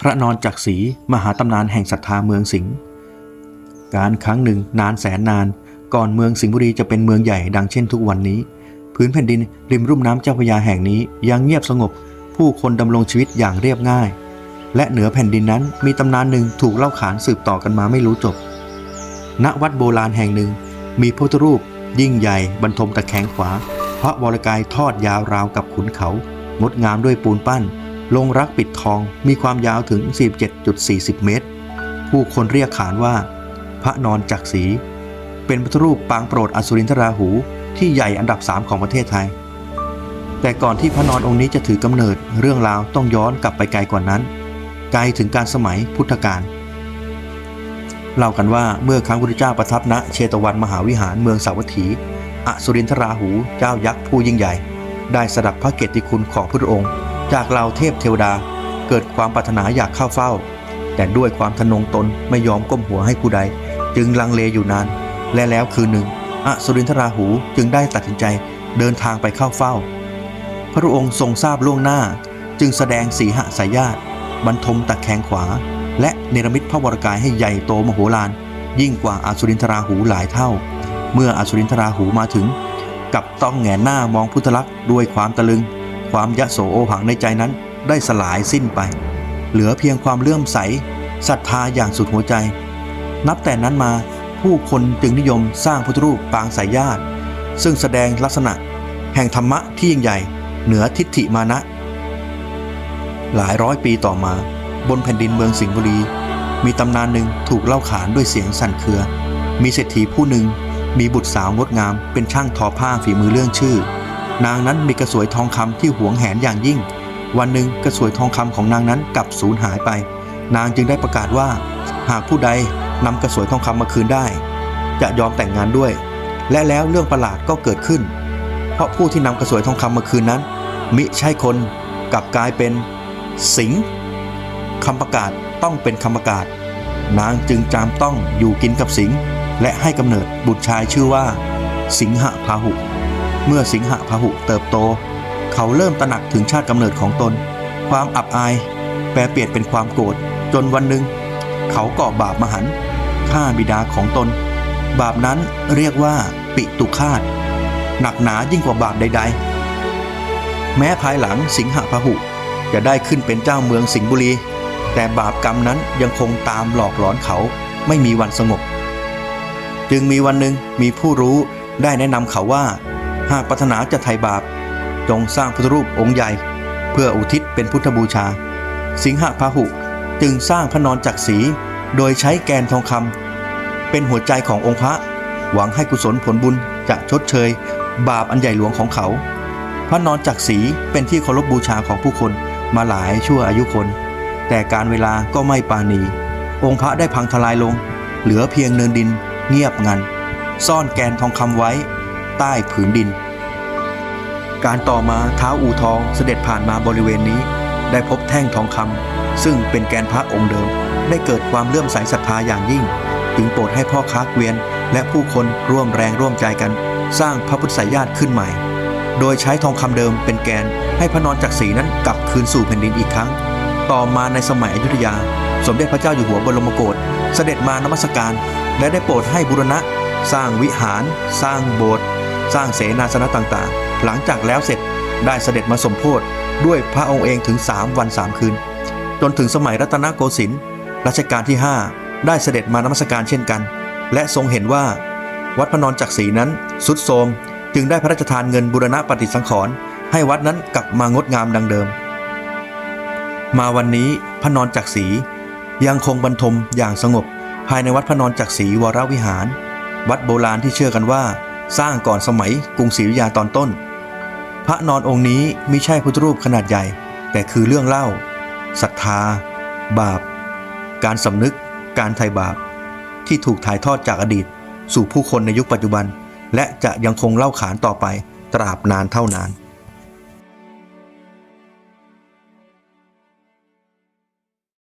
พระนอนจักรีมหาตำนานแห่งศรัทธาเมืองสิงห์การครั้งหนึ่งนานแสนนาน ก่อนเมืองสิงห์บุรีจะเป็นเมืองใหญ่ดังเช่นทุกวันนี้ พื้นแผ่นดินริมรุ่มน้ำเจ้าพระยาแห่งนี้ยังเงียบสงบ ผู้คนดำรงชีวิตอย่างเรียบง่าย และเหนือแผ่นดินนั้นมีตำนานหนึ่งถูกเล่าขานสืบต่อกันมาไม่รู้จบ ณวัดโบราณแห่งหนึ่ง มีพระพุทธรูป ยิ่งใหญ่บรรทมตะแคงขวา พระวรกายทอดยาวราวกับขุนเขา งดงามด้วยปูนปั้น ลงรักปิดทองมีความยาวถึง47.40 เมตร ผู้คนเรียกขานว่า พระนอนจักรีเป็นพระพุทธรูปปางโปรดอสุรินทราหูที่ใหญ่อันดับ 3 ของประเทศไทย แต่ก่อนที่พระนอนองค์นี้จะถือกำเนิดเรื่องราวต้องย้อนกลับไปไกลกว่านั้น ไกลถึงการสมัยพุทธกาลเล่ากันว่าเมื่อครั้งพุทธเจ้าประทับณเชตวันมหาวิหารเมืองสาวัตถี อสุรินทราหูเจ้ายักษ์ผู้ยิ่งใหญ่ ได้สดับพระเกติคุณของพระองค์ จากเหล่าเทพเทวดาเกิดความปรารถนาอยากเข้าเฝ้า แต่ด้วยความทะนงตนไม่ยอมก้มหัวให้ผู้ใด จึงลังเลอยู่นาน และแล้วคืนหนึ่งอสุรินทราหูจึงได้ตัดสินใจเดินทางไปเข้าเฝ้า พระองค์ทรงทราบล่วงหน้า จึงแสดงสีหสายญาติบรรทมตะแคงขวา และเนรมิตพระวรกายให้ใหญ่โตมโหฬารยิ่งกว่าอสุรินทราหูหลายเท่า เมื่ออสุรินทราหูมาถึง กับต้องแหงหน้ามองพุทธลักษณ์ด้วยความตะลึง ความยะโสโอหังในใจนั้นได้สลายสิ้นไป เหลือเพียงความเลื่อมใสศรัทธาอย่างสุดหัวใจ นับแต่นั้นมาผู้คนจึงนิยมสร้างพุทธรูปปางสายญาติ ซึ่งแสดงลักษณะแห่งธรรมะที่ยิ่งใหญ่ เหนือทิฏฐิมานะ หลายร้อยปีต่อมา บนแผ่นดินเมืองสิงห์บุรี มีตำนานหนึ่งถูกเล่าขานด้วยเสียงสั่นเครือ มีเศรษฐีผู้หนึ่งมีบุตรสาวงดงามเป็นช่างทอผ้าฝีมือเรื่องชื่อ นางนั้นมีกระสวยทองคำที่หวงแหนอย่างยิ่ง วันหนึ่งกระสวยทองคำของนางนั้นกลับสูญหายไป นางจึงได้ประกาศว่า หากผู้ใดนำกระสวยทองคำมาคืนได้ จะยอมแต่งงานด้วย และแล้วเรื่องประหลาดก็เกิดขึ้น เพราะผู้ที่นำกระสวยทองคำมาคืนนั้น มิใช่คนกลับกลายเป็น สิงห์คำประกาศต้องเป็นคำประกาศ นางจึงจามต้องอยู่กินกับสิงห์และให้กำเนิดบุตรชายชื่อว่า สิงหพาหุ เมื่อสิงหพหุเติบโต เขาเริ่มตระหนักถึงชาติกำเนิดของตน ความอับอาย แปลเปลี่ยนเป็นความโกรธ จนวันหนึ่ง เขาก่อบาปมหันต์ฆ่าบิดาของตน บาปนั้นเรียกว่าปิตุคาตหนักหนายิ่งกว่าบาปใด ๆ แม้ภายหลังสิงหพหุจะได้ขึ้นเป็นเจ้าเมืองสิงห์บุรี แต่บาปกรรมนั้นยังคงตามหลอกหลอนเขาไม่มีวันสงบ จึงมีวันหนึ่งมีผู้รู้ได้แนะนำเขาว่า หากปรารถนาจะไถ่บาป จงสร้างพุทธรูปองค์ใหญ่ เพื่ออุทิศเป็นพุทธบูชา สิงหพาหุจึงสร้างพระนอนจักรีโดยใช้แกนทองคำเป็นหัวใจขององค์พระ หวังให้กุศลผลบุญจะชดเชย บาปอันใหญ่หลวงของเขา พระนอนจักรีเป็นที่เคารพบูชาของผู้คนมาหลายชั่วอายุคน แต่การเวลาก็ไม่ปาณี องค์พระได้พังทลายลง เหลือเพียงเนินดินเงียบงัน ซ่อนแกนทองคำไว้ ใต้ผืนดิน การต่อมาเท้าอูทองเสด็จผ่านมาบริเวณนี้ ได้พบแท่งทองคำซึ่งเป็นแกนพระองค์เดิม ได้เกิดความเลื่อมใสศรัทธาอย่างยิ่ง จึงโปรดให้พ่อค้าเกวียน และผู้คนร่วมแรงร่วมใจกัน สร้างพระพุทธสายญาติขึ้นใหม่ โดยใช้ทองคำเดิมเป็นแกนให้พระนอนจักรีนั้นกลับคืนสู่แผ่นดินอีกครั้ง ต่อมาในสมัยอยุธยา สมเด็จพระเจ้าอยู่หัวบรมโกศเสด็จมานมัสการ และได้โปรดให้บุรณะ สร้างวิหาร สร้างโบสถ์ สร้างเสนาสนะต่างๆ หลังจากแล้วเสร็จได้เสด็จมาสมโพธิด้วยพระองค์เองถึง 3 วัน 3 คืน จนถึงสมัยรัตนโกสินทร์รัชกาลที่ 5 ได้เสด็จมานมัสการเช่นกัน และทรงเห็นว่า วัดพระนอนจักรีนั้นสุดโทมจึงได้พระราชทานเงินบูรณะปฏิสังขรณ์ให้วัดนั้นกลับมางดงามดังเดิม มาวันนี้พระนอนจักรียังคงบรรทมอย่างสงบ ภายในวัดพระนอนจักรีวรวิหาร วัดโบราณที่เชื่อกันว่า สร้างก่อนสมัยกรุงศรีอยุธยาตอนต้น พระนอนองค์นี้มิใช่พุทธรูปขนาดใหญ่ แต่คือเรื่องเล่าศรัทธา บาป การสำนึก การไถ่บาป ที่ถูกถ่ายทอดจากอดีต สู่ผู้คนในยุคปัจจุบัน และจะยังคงเล่าขานต่อไปตราบนานเท่านาน